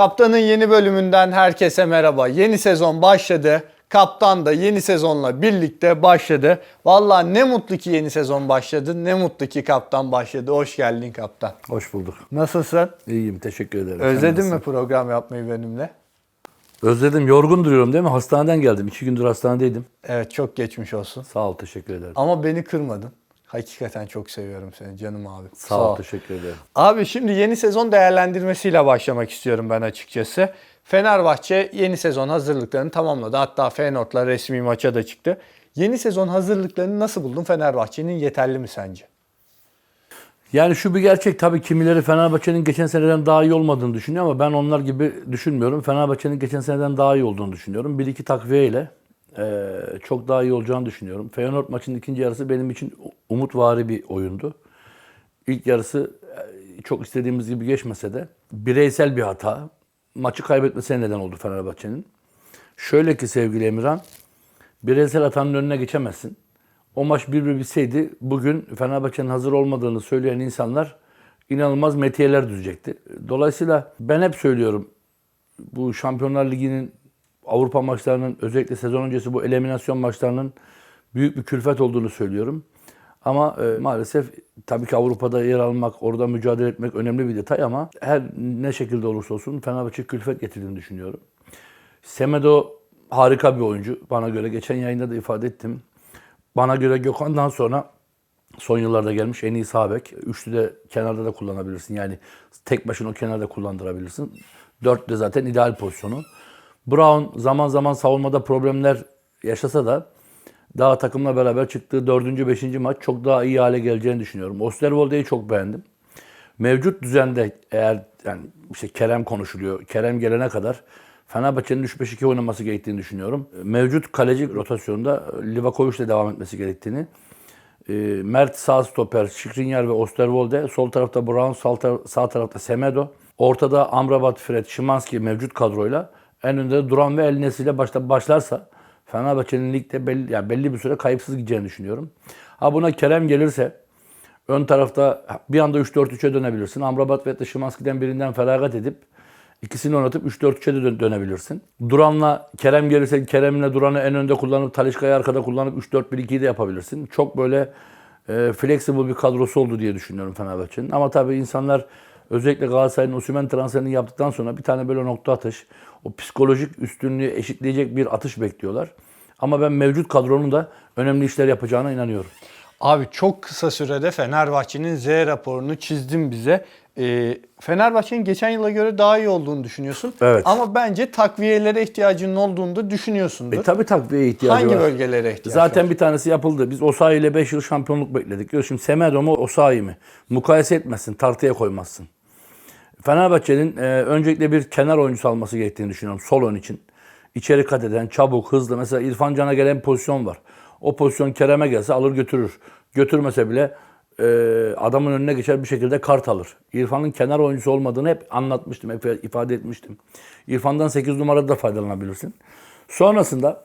Kaptanın yeni bölümünden herkese merhaba. Yeni sezon başladı. Kaptan da yeni sezonla birlikte başladı. Vallahi ne mutlu ki yeni sezon başladı. Ne mutlu ki kaptan başladı. Hoş geldin kaptan. Hoş bulduk. Nasılsın? İyiyim, teşekkür ederim. Özledin mi program yapmayı benimle? Özledim, yorgun duruyorum değil mi? Hastaneden geldim. İki gündür hastanedeydim. Evet çok geçmiş olsun. Sağ ol, teşekkür ederim. Ama beni kırmadın. Hakikaten çok seviyorum seni canım abi. Sağ, ol, teşekkür ederim. Abi şimdi yeni sezon değerlendirmesiyle başlamak istiyorum ben açıkçası. Fenerbahçe yeni sezon hazırlıklarını tamamladı. Hatta Feyenoord'la resmi maça da çıktı. Yeni sezon hazırlıklarını nasıl buldun? Fenerbahçe'nin yeterli mi sence? Yani şu bir gerçek tabii kimileri Fenerbahçe'nin geçen seneden daha iyi olmadığını düşünüyor ama ben onlar gibi düşünmüyorum. Fenerbahçe'nin geçen seneden daha iyi olduğunu düşünüyorum. Bir iki takviyeyle eee çok daha iyi olacağını düşünüyorum. Feyenoord maçının ikinci yarısı benim için umutvari bir oyundu. İlk yarısı e, çok istediğimiz gibi geçmese de bireysel bir hata. Maçı kaybetmesine neden oldu Fenerbahçe'nin. Şöyle ki sevgili Emirhan, bireysel hatanın önüne geçemezsin. O maç bir bir bitseydi bugün Fenerbahçe'nin hazır olmadığını söyleyen insanlar inanılmaz metiyeler düzecekti. Dolayısıyla ben hep söylüyorum bu Şampiyonlar Ligi'nin Avrupa maçlarının özellikle sezon öncesi bu eliminasyon maçlarının büyük bir külfet olduğunu söylüyorum. Ama e, maalesef tabii ki Avrupa'da yer almak, orada mücadele etmek önemli bir detay ama her ne şekilde olursa olsun Fenerbahçe külfet getirdiğini düşünüyorum. Semedo harika bir oyuncu. Bana göre geçen yayında da ifade ettim. Bana göre Gökhan'dan sonra son yıllarda gelmiş en iyi sağ. Üçlü de kenarda da kullanabilirsin. Yani tek başına o kenarda kullandırabilirsin. Dört de zaten ideal pozisyonu. Brown zaman zaman savunmada problemler yaşasa da daha takımla beraber çıktığı dördüncü, beşinci maç çok daha iyi hale geleceğini düşünüyorum. Osterwolde'yi çok beğendim. Mevcut düzende eğer yani işte Kerem konuşuluyor. Kerem gelene kadar Fenerbahçe'nin 3-5-2 oynaması gerektiğini düşünüyorum. Mevcut kaleci rotasyonunda Livakovic'le devam etmesi gerektiğini. e, Mert sağ stoper, Skriniar ve Osterwolde. Sol tarafta Brown, sağ tarafta Semedo. Ortada Amrabat, Fred, Şimanski mevcut kadroyla. En önde Duran ve El Nesri ile başta başlarsa Fenerbahçe'nin ligde belli, yani belli bir süre kayıpsız gideceğini düşünüyorum. Ha buna Kerem gelirse Ön tarafta bir anda 3-4-3'e dönebilirsin. Amrabat ve Şimanski'den birinden feragat edip ikisini oynatıp 3-4-3'e de dön- dönebilirsin. Duran'la Kerem gelirse Kerem'le Duran'ı en önde kullanıp Talişka'yı arkada kullanıp 3-4-1-2'yi de yapabilirsin. Çok böyle e, flexible bir kadrosu oldu diye düşünüyorum Fenerbahçe'nin. Ama tabii insanlar özellikle Galatasaray'ın Osimhen transferini yaptıktan sonra bir tane böyle nokta atış, o psikolojik üstünlüğü eşitleyecek bir atış bekliyorlar. Ama ben mevcut kadronun da önemli işler yapacağına inanıyorum. Abi çok kısa sürede Fenerbahçe'nin Z raporunu çizdin bize. Ee, Fenerbahçe'nin geçen yıla göre daha iyi olduğunu düşünüyorsun. Evet. Ama bence takviyelere ihtiyacının olduğunu da düşünüyorsundur. E tabii takviye ihtiyacı Hangi var. bölgelere ihtiyaç Zaten var? bir tanesi yapıldı. Biz Osayi ile 5 yıl şampiyonluk bekledik. Şimdi Semedo mu Osayi mi? Mukayese etmezsin, tartıya koymazsın. Fenerbahçe'nin e, öncelikle bir kenar oyuncusu alması gerektiğini düşünüyorum sol ön için. İçeri kat eden, çabuk, hızlı. Mesela İrfan Can'a gelen bir pozisyon var. O pozisyon Kerem'e gelse alır götürür. Götürmese bile e, adamın önüne geçer bir şekilde kart alır. İrfan'ın kenar oyuncusu olmadığını hep anlatmıştım, hep ifade etmiştim. İrfan'dan 8 numarada da faydalanabilirsin. Sonrasında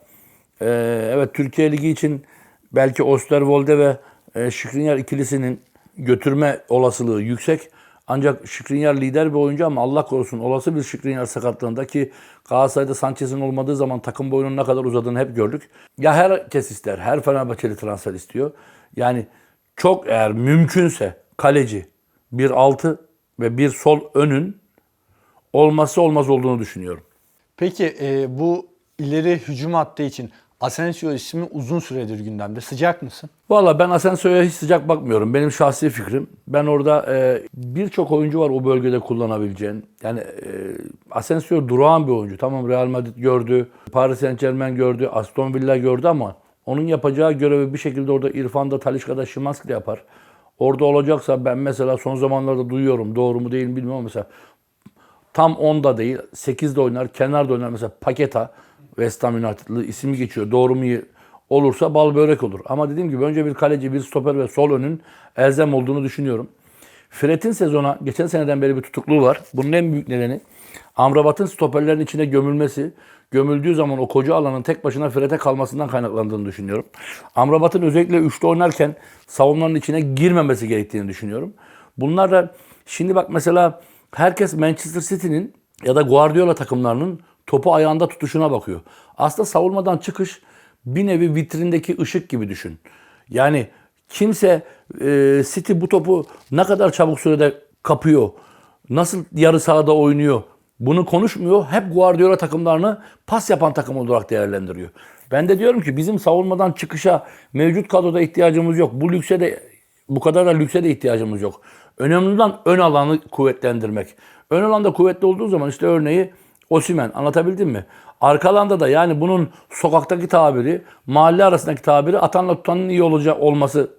e, evet Türkiye Ligi için belki Osterwolde ve e, Skriniar ikilisinin götürme olasılığı yüksek. Ancak Skriniar lider bir oyuncu ama Allah korusun olası bir Skriniar sakatlığında ki Galatasaray'da Sanchez'in olmadığı zaman takım boyunun ne kadar uzadığını hep gördük. Ya herkes ister, her Fenerbahçeli transfer istiyor. Yani çok eğer mümkünse kaleci bir altı ve bir sol önün olması olmaz olduğunu düşünüyorum. Peki e, bu ileri hücum hattı için Asensio ismi uzun süredir gündemde. Sıcak mısın? Valla ben Asensio'ya hiç sıcak bakmıyorum. Benim şahsi fikrim. Ben orada e, birçok oyuncu var o bölgede kullanabileceğin. Yani e, Asensio durağan bir oyuncu. Tamam Real Madrid gördü, Paris Saint Germain gördü, Aston Villa gördü ama onun yapacağı görevi bir şekilde orada İrfan'da, Talişka'da, Şimanski de yapar. Orada olacaksa ben mesela son zamanlarda duyuyorum. Doğru mu değil mi bilmiyorum mesela tam 10'da değil 8'de oynar, kenarda oynar. Mesela Paketa West Ham United'lı ismi geçiyor. Doğru mu olursa bal börek olur. Ama dediğim gibi önce bir kaleci, bir stoper ve sol önün elzem olduğunu düşünüyorum. Fred'in sezona geçen seneden beri bir tutukluğu var. Bunun en büyük nedeni Amrabat'ın stoperlerin içine gömülmesi. Gömüldüğü zaman o koca alanın tek başına Fred'e kalmasından kaynaklandığını düşünüyorum. Amrabat'ın özellikle üçlü oynarken savunmanın içine girmemesi gerektiğini düşünüyorum. Bunlar da şimdi bak mesela herkes Manchester City'nin ya da Guardiola takımlarının topu ayağında tutuşuna bakıyor. Aslında savunmadan çıkış bir nevi vitrindeki ışık gibi düşün. Yani kimse e, City bu topu ne kadar çabuk sürede kapıyor, nasıl yarı sahada oynuyor bunu konuşmuyor. Hep Guardiola takımlarını pas yapan takım olarak değerlendiriyor. Ben de diyorum ki bizim savunmadan çıkışa mevcut kadroda ihtiyacımız yok. Bu lükse de bu kadar da lükse de ihtiyacımız yok. Önemli olan ön alanı kuvvetlendirmek. Ön alanda kuvvetli olduğu zaman işte örneği Osimen anlatabildim mi? Arka alanda da yani bunun sokaktaki tabiri, mahalle arasındaki tabiri atanla tutanın iyi olacak olması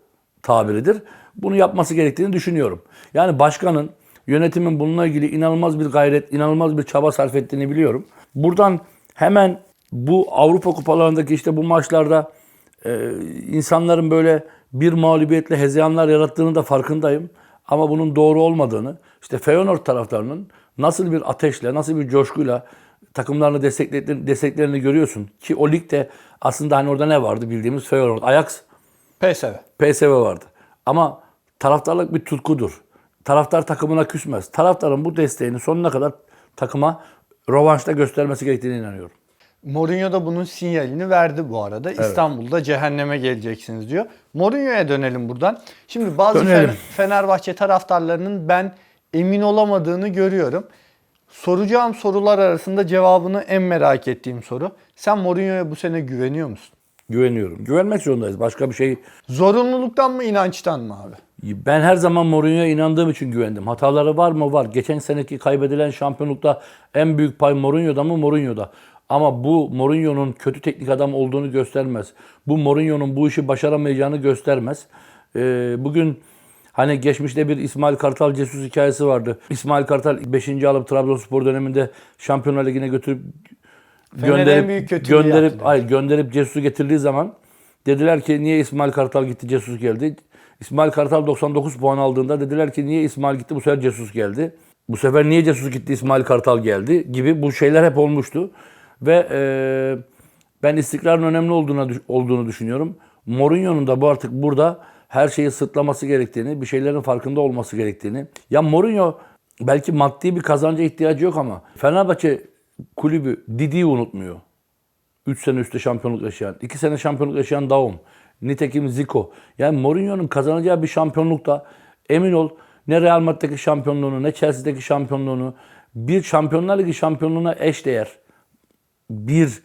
tabiridir. Bunu yapması gerektiğini düşünüyorum. Yani başkanın, yönetimin bununla ilgili inanılmaz bir gayret, inanılmaz bir çaba sarf ettiğini biliyorum. Buradan hemen bu Avrupa kupalarındaki işte bu maçlarda e, insanların böyle bir mağlubiyetle hezeyanlar yarattığını da farkındayım. Ama bunun doğru olmadığını, işte Feyenoord taraftarının nasıl bir ateşle, nasıl bir coşkuyla takımlarını desteklediklerini, desteklerini görüyorsun. Ki o ligde aslında hani orada ne vardı bildiğimiz Feyenoord, Ajax, PSV. PSV vardı. Ama taraftarlık bir tutkudur. Taraftar takımına küsmez. Taraftarın bu desteğini sonuna kadar takıma rövanşta göstermesi gerektiğine inanıyorum. Mourinho da bunun sinyalini verdi bu arada. İstanbul'da cehenneme geleceksiniz diyor. Mourinho'ya dönelim buradan. Şimdi bazı Dönelim. Fener- Fenerbahçe taraftarlarının ben emin olamadığını görüyorum. Soracağım sorular arasında cevabını en merak ettiğim soru. Sen Mourinho'ya bu sene güveniyor musun? Güveniyorum. Güvenmek zorundayız. Başka bir şey Zorunluluktan mı inançtan mı abi? Ben her zaman Mourinho'ya inandığım için güvendim. Hataları var mı? Var. Geçen seneki kaybedilen şampiyonlukta en büyük pay Mourinho'da mı? Mourinho'da. Ama bu Mourinho'nun kötü teknik adam olduğunu göstermez. Bu Mourinho'nun bu işi başaramayacağını göstermez. Ee, bugün hani geçmişte bir İsmail Kartal Cesus hikayesi vardı. İsmail Kartal 5. alıp Trabzonspor döneminde Şampiyonlar Ligi'ne götürüp Fener'in en büyük kötülüğü gönderip yaptı diyor. hayır gönderip Cesus'u getirdiği zaman dediler ki niye İsmail Kartal gitti Cesus geldi. İsmail Kartal 99 puan aldığında dediler ki niye İsmail gitti bu sefer Cesus geldi. Bu sefer niye Cesus gitti İsmail Kartal geldi gibi bu şeyler hep olmuştu. Ve e, ben istikrarın önemli olduğuna olduğunu düşünüyorum. Mourinho'nun da bu artık burada her şeyi sırtlaması gerektiğini, bir şeylerin farkında olması gerektiğini. Ya Mourinho belki maddi bir kazanca ihtiyacı yok ama Fenerbahçe kulübü Didi'yi unutmuyor. 3 sene üstte şampiyonluk yaşayan, 2 sene şampiyonluk yaşayan Daum, nitekim Zico. Yani Mourinho'nun kazanacağı bir şampiyonlukta emin ol ne Real Madrid'deki şampiyonluğunu ne Chelsea'deki şampiyonluğunu bir Şampiyonlar Ligi şampiyonluğuna eşdeğer bir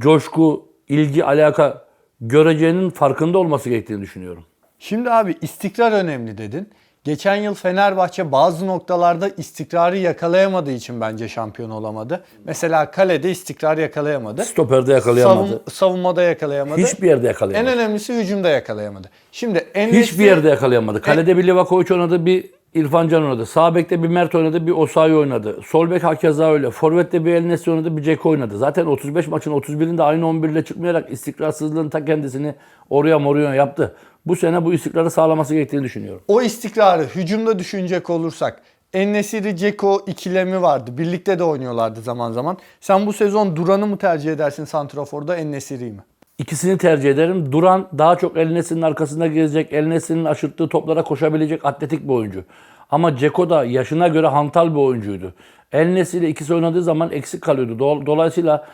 coşku, ilgi, alaka göreceğinin farkında olması gerektiğini düşünüyorum. Şimdi abi istikrar önemli dedin. Geçen yıl Fenerbahçe bazı noktalarda istikrarı yakalayamadığı için bence şampiyon olamadı. Mesela kalede istikrar yakalayamadı. Stoperde yakalayamadı. Savun- savunmada yakalayamadı. Hiçbir yerde En yakalayamadı. önemlisi hücumda yakalayamadı. Şimdi en Hiçbir yerde yakalayamadı. Kalede bir Livakovic oynadı, bir İrfan Can oynadı. Sağ bekte bir Mert oynadı, bir Osayi oynadı. Sol bek hakeza öyle. Forvet'te bir El Nesri oynadı, bir Ceko oynadı. Zaten 35 maçın 31'inde aynı 11 ile çıkmayarak istikrarsızlığın ta kendisini oraya moruya yaptı. Bu sene bu istikrarı sağlaması gerektiğini düşünüyorum. o istikrarı hücumda düşünecek olursak En-Nesyri Ceko ikilemi vardı. Birlikte de oynuyorlardı zaman zaman. Sen bu sezon Duran'ı mı tercih edersin Santrafor'da En-Nesyri'yi mi? İkisini tercih ederim. Duran daha çok El Nesri'nin arkasında gezecek, El Nesri'nin aşırttığı toplara koşabilecek atletik bir oyuncu. Ama Ceko da yaşına göre hantal bir oyuncuydu. El Nesri ile ikisi oynadığı zaman eksik kalıyordu. Dol- Dolayısıyla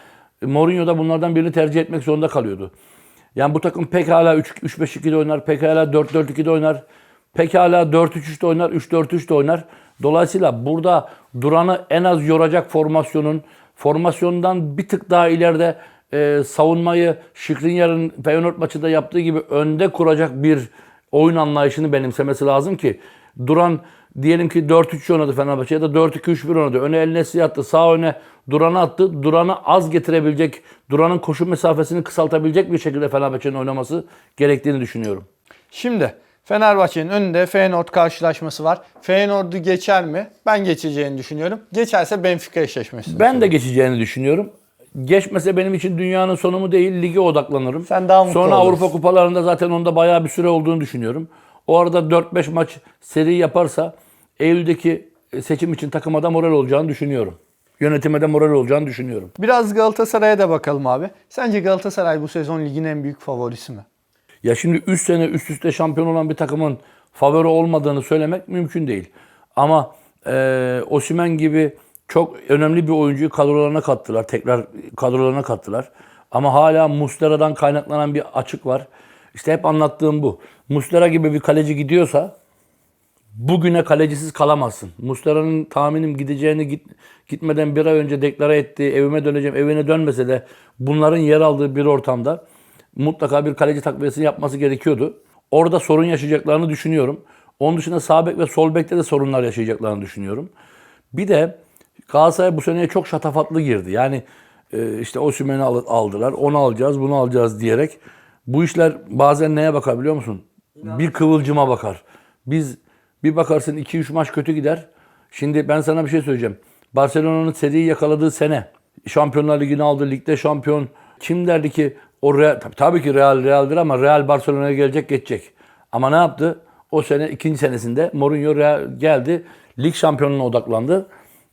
Mourinho da bunlardan birini tercih etmek zorunda kalıyordu. Yani bu takım pekala 3-5-2'de oynar, pekala 4-4-2'de oynar, pekala 4-3-3'te oynar, 3-4-3'te oynar. Dolayısıyla burada Duran'ı en az yoracak formasyonun, formasyondan bir tık daha ileride e, savunmayı Şikrinyar'ın Feyenoord maçında yaptığı gibi önde kuracak bir oyun anlayışını benimsemesi lazım ki Duran diyelim ki 4-3 oynadı Fenerbahçe ya da 4-2-3-1 oynadı. Öne eline Nesli'yi attı. Sağ öne Duran'ı attı. Duran'ı az getirebilecek, Duran'ın koşu mesafesini kısaltabilecek bir şekilde Fenerbahçe'nin oynaması gerektiğini düşünüyorum. Şimdi Fenerbahçe'nin önünde Feyenoord karşılaşması var. Feyenoord'u geçer mi? Ben geçeceğini düşünüyorum. Geçerse Benfica eşleşmesi. Ben de geçeceğini düşünüyorum. Geçmese benim için dünyanın sonu mu değil, lige odaklanırım. Sen daha mutlu Sonra olursun. Avrupa kupalarında zaten onda bayağı bir süre olduğunu düşünüyorum. O arada 4-5 maç seri yaparsa Eylül'deki seçim için takıma da moral olacağını düşünüyorum. Yönetime de moral olacağını düşünüyorum. Biraz Galatasaray'a da bakalım abi. Sence Galatasaray bu sezon ligin en büyük favorisi mi? Ya şimdi 3 sene üst üste şampiyon olan bir takımın favori olmadığını söylemek mümkün değil. Ama e, Osimhen gibi çok önemli bir oyuncuyu kadrolarına kattılar. Tekrar kadrolarına kattılar. Ama hala Muslera'dan kaynaklanan bir açık var. İşte hep anlattığım bu. Muslera gibi bir kaleci gidiyorsa bugüne kalecisiz kalamazsın. Muslera'nın tahminim gideceğini git, gitmeden bir ay önce deklare ettiği evime döneceğim evine dönmese de bunların yer aldığı bir ortamda mutlaka bir kaleci takviyesini yapması gerekiyordu. Orada sorun yaşayacaklarını düşünüyorum. Onun dışında sağ bek ve sol bekte de sorunlar yaşayacaklarını düşünüyorum. Bir de Galatasaray bu seneye çok şatafatlı girdi. Yani e, işte Osimhen'i al- aldılar, onu alacağız, bunu alacağız diyerek. Bu işler bazen neye bakar biliyor musun? Bir kıvılcıma bakar. Biz bir bakarsın 2-3 maç kötü gider. Şimdi ben sana bir şey söyleyeceğim. Barcelona'nın seriyi yakaladığı sene Şampiyonlar Ligi'ni aldı, ligde şampiyon. Kim derdi ki o Real, tabii, tabii ki Real Real'dir ama Real Barcelona'ya gelecek geçecek. Ama ne yaptı? O sene ikinci senesinde Mourinho Real geldi. Lig şampiyonluğuna odaklandı.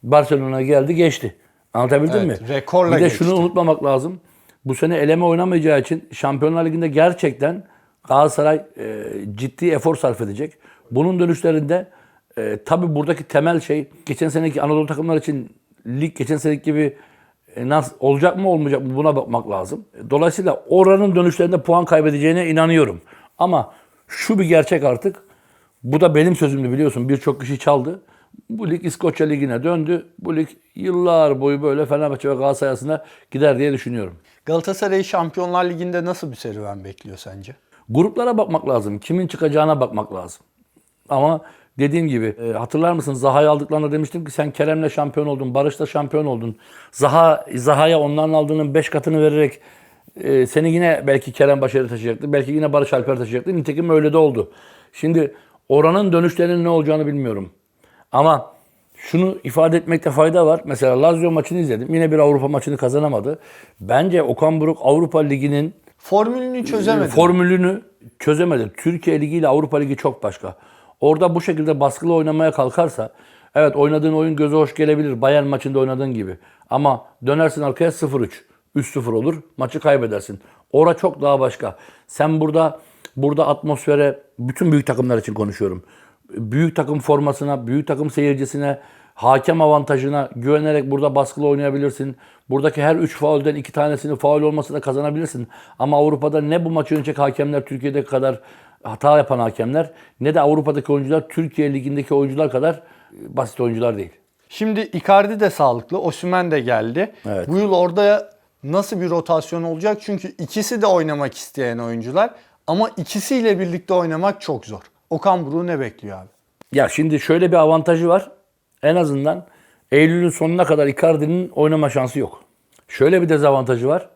Barcelona'ya geldi geçti. Anlatabildim Evet, mi? rekorla bir de geçti. şunu unutmamak lazım. Bu sene eleme oynamayacağı için Şampiyonlar Ligi'nde gerçekten Galatasaray e, ciddi efor sarf edecek. Bunun dönüşlerinde e, tabii buradaki temel şey geçen seneki Anadolu takımlar için lig geçen seneki gibi e, nasıl olacak mı olmayacak mı buna bakmak lazım. Dolayısıyla oranın dönüşlerinde puan kaybedeceğine inanıyorum. Ama şu bir gerçek artık. Bu da benim sözümdü biliyorsun. Birçok kişi çaldı. Bu lig İskoçya Ligi'ne döndü. Bu lig yıllar boyu böyle Fenerbahçe ve Galatasaray arasında gider diye düşünüyorum. Galatasaray'ı Şampiyonlar Ligi'nde nasıl bir serüven bekliyor sence? Gruplara bakmak lazım. Kimin çıkacağına bakmak lazım. Ama dediğim gibi e, hatırlar mısın Zaha'yı aldıklarında demiştim ki sen Kerem'le şampiyon oldun, Barış'la şampiyon oldun. Zaha Zaha'ya onların aldığının 5 katını vererek e, seni yine belki Kerem başarı taşıyacaktı. Belki yine Barış Alper taşıyacaktı. Nitekim öyle de oldu. Şimdi oranın dönüşlerinin ne olacağını bilmiyorum. Ama şunu ifade etmekte fayda var. Mesela Lazio maçını izledim. Yine bir Avrupa maçını kazanamadı. Bence Okan Buruk Avrupa Ligi'nin Formülünü çözemedi. formülünü çözemedi. Türkiye Ligi ile Avrupa Ligi çok başka. Orada bu şekilde baskılı oynamaya kalkarsa evet oynadığın oyun göze hoş gelebilir. Bayern maçında oynadığın gibi. Ama dönersin arkaya 0-3. 3-0 olur. Maçı kaybedersin. Ora çok daha başka. Sen burada burada atmosfere bütün büyük takımlar için konuşuyorum. Büyük takım formasına, büyük takım seyircisine, hakem avantajına güvenerek burada baskılı oynayabilirsin. Buradaki her 3 faulden 2 tanesini faul olması da kazanabilirsin. Ama Avrupa'da ne bu maçı yönetecek hakemler Türkiye'deki kadar hata yapan hakemler ne de Avrupa'daki oyuncular Türkiye Ligi'ndeki oyuncular kadar e, basit oyuncular değil. Şimdi Icardi de sağlıklı, Osimhen de geldi. Evet. Bu yıl orada nasıl bir rotasyon olacak? Çünkü ikisi de oynamak isteyen oyuncular ama ikisiyle birlikte oynamak çok zor. Okan Buruk ne bekliyor abi? Ya şimdi şöyle bir avantajı var. En azından Eylül'ün sonuna kadar Icardi'nin oynama şansı yok. Şöyle bir dezavantajı var.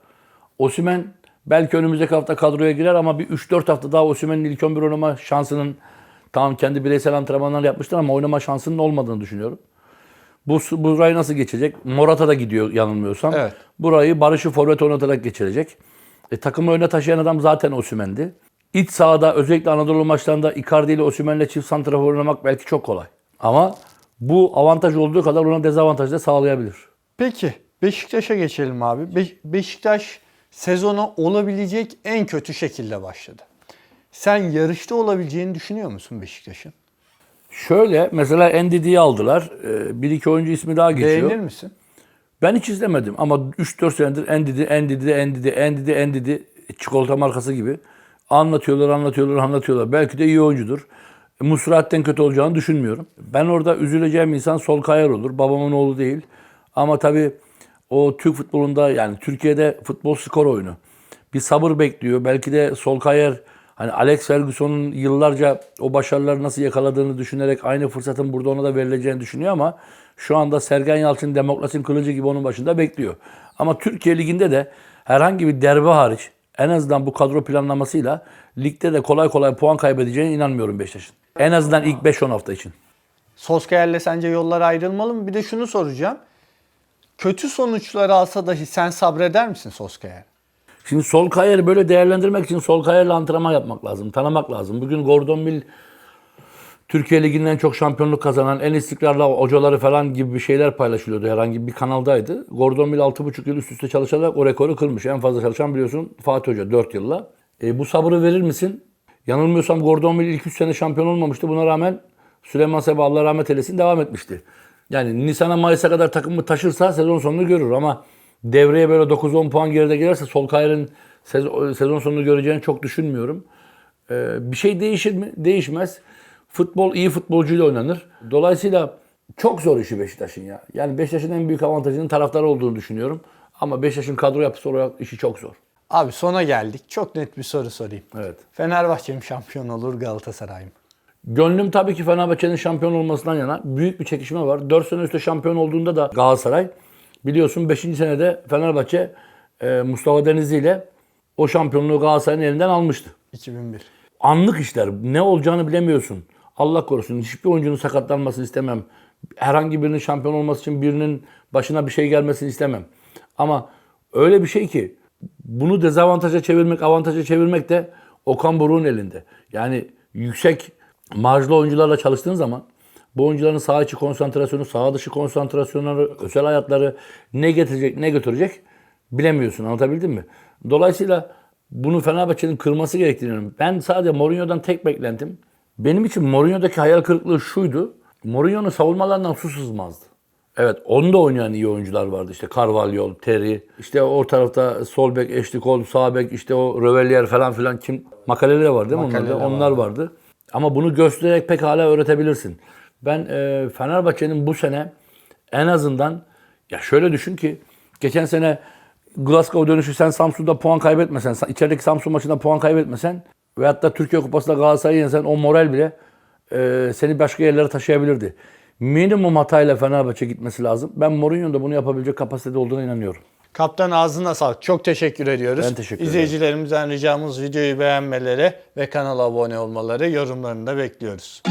Osimhen belki önümüzdeki hafta kadroya girer ama bir 3-4 hafta daha Osimhen'in ilk 11 oynama şansının tamam kendi bireysel antrenmanlar yapmıştır ama oynama şansının olmadığını düşünüyorum. Bu burayı nasıl geçecek? Morata da gidiyor yanılmıyorsam. Evet. Burayı Barış'ı forvet oynatarak geçirecek. E, takımı öne taşıyan adam zaten Osimhen'di. İç sahada özellikle Anadolu maçlarında Icardi ile Osimhen'le çift santrafor oynamak belki çok kolay. Ama bu avantaj olduğu kadar ona dezavantaj da sağlayabilir. Peki Beşiktaş'a geçelim abi. Be- Beşiktaş sezona olabilecek en kötü şekilde başladı. Sen yarışta olabileceğini düşünüyor musun Beşiktaş'ın? Şöyle mesela Endidi'yi aldılar. Ee, Bir iki oyuncu ismi daha geçiyor. Beğenir misin? Ben hiç izlemedim ama 3-4 senedir Endidi, Endidi, Endidi, Endidi, Endidi çikolata markası gibi anlatıyorlar, anlatıyorlar, anlatıyorlar. Belki de iyi oyuncudur. Musrat'ten kötü olacağını düşünmüyorum. Ben orada üzüleceğim insan Sol Kayar olur. Babamın oğlu değil. Ama tabii o Türk futbolunda yani Türkiye'de futbol skor oyunu. Bir sabır bekliyor. Belki de Sol Kayar hani Alex Ferguson'un yıllarca o başarıları nasıl yakaladığını düşünerek aynı fırsatın burada ona da verileceğini düşünüyor ama şu anda Sergen Yalçın demokrasinin kılıcı gibi onun başında bekliyor. Ama Türkiye Ligi'nde de herhangi bir derbi hariç en azından bu kadro planlamasıyla ligde de kolay kolay puan kaybedeceğine inanmıyorum Beşiktaş'ın. En azından ilk 5-10 hafta için. Soskayer'le sence yollar ayrılmalı mı? Bir de şunu soracağım. Kötü sonuçları alsa dahi sen sabreder misin Soskayer? Şimdi sol kayarı böyle değerlendirmek için sol kayarla antrenman yapmak lazım, tanımak lazım. Bugün Gordon Mill Türkiye Ligi'nden en çok şampiyonluk kazanan, en istikrarlı hocaları falan gibi bir şeyler paylaşılıyordu. Herhangi bir kanaldaydı. Gordon Mill 6,5 yıl üst üste çalışarak o rekoru kırmış. En fazla çalışan biliyorsun Fatih Hoca 4 yılla. E, bu sabrı verir misin? Yanılmıyorsam Gordon Mill ilk 3 sene şampiyon olmamıştı. Buna rağmen Süleyman Seba Allah rahmet eylesin devam etmişti. Yani Nisan'a Mayıs'a kadar takımı taşırsa sezon sonunu görür ama devreye böyle 9-10 puan geride gelirse Solskjaer'in sezon, sezon sonunu göreceğini çok düşünmüyorum. Ee, bir şey değişir mi? Değişmez. Futbol iyi futbolcuyla oynanır. Dolayısıyla çok zor işi Beşiktaş'ın ya. Yani Beşiktaş'ın en büyük avantajının taraftarı olduğunu düşünüyorum. Ama Beşiktaş'ın kadro yapısı olarak işi çok zor. Abi sona geldik. Çok net bir soru sorayım. Evet. Fenerbahçe mi şampiyon olur Galatasaray mı? Gönlüm tabii ki Fenerbahçe'nin şampiyon olmasından yana. Büyük bir çekişme var. 4 sene üstte şampiyon olduğunda da Galatasaray biliyorsun 5. senede Fenerbahçe e, Mustafa Denizli ile o şampiyonluğu Galatasaray'ın elinden almıştı. 2001. Anlık işler. Ne olacağını bilemiyorsun. Allah korusun. Hiçbir oyuncunun sakatlanmasını istemem. Herhangi birinin şampiyon olması için birinin başına bir şey gelmesini istemem. Ama öyle bir şey ki bunu dezavantaja çevirmek, avantaja çevirmek de Okan Buruk'un elinde. Yani yüksek marjlı oyuncularla çalıştığın zaman bu oyuncuların saha içi konsantrasyonu, saha dışı konsantrasyonları, özel hayatları ne getirecek, ne götürecek bilemiyorsun. Anlatabildim mi? Dolayısıyla bunu Fenerbahçe'nin kırması gerektiğini. Ben sadece Mourinho'dan tek beklentim. Benim için Mourinho'daki hayal kırıklığı şuydu. Mourinho'nun savunmalarından su sızmazdı. Evet onda oynayan iyi oyuncular vardı. İşte Carvalho, Terry, işte o tarafta sol bek, Ashley Cole, sağ bek, işte o Rövellier falan filan kim? Makaleleri var değil mi Makalele onlarda? Onlar vardı. Ama bunu göstererek pek hala öğretebilirsin. Ben e, Fenerbahçe'nin bu sene en azından ya şöyle düşün ki geçen sene Glasgow dönüşü sen Samsun'da puan kaybetmesen, içerideki Samsun maçında puan kaybetmesen ve hatta Türkiye Kupası'nda Galatasaray'ı yensen o moral bile e, seni başka yerlere taşıyabilirdi. Minimum hatayla Fenerbahçe gitmesi lazım. Ben Mourinho'nun da bunu yapabilecek kapasitede olduğuna inanıyorum. Kaptan ağzına sağlık. Çok teşekkür ediyoruz. Ben teşekkür ederim. İzleyicilerimizden ricamız videoyu beğenmeleri ve kanala abone olmaları, yorumlarını da bekliyoruz.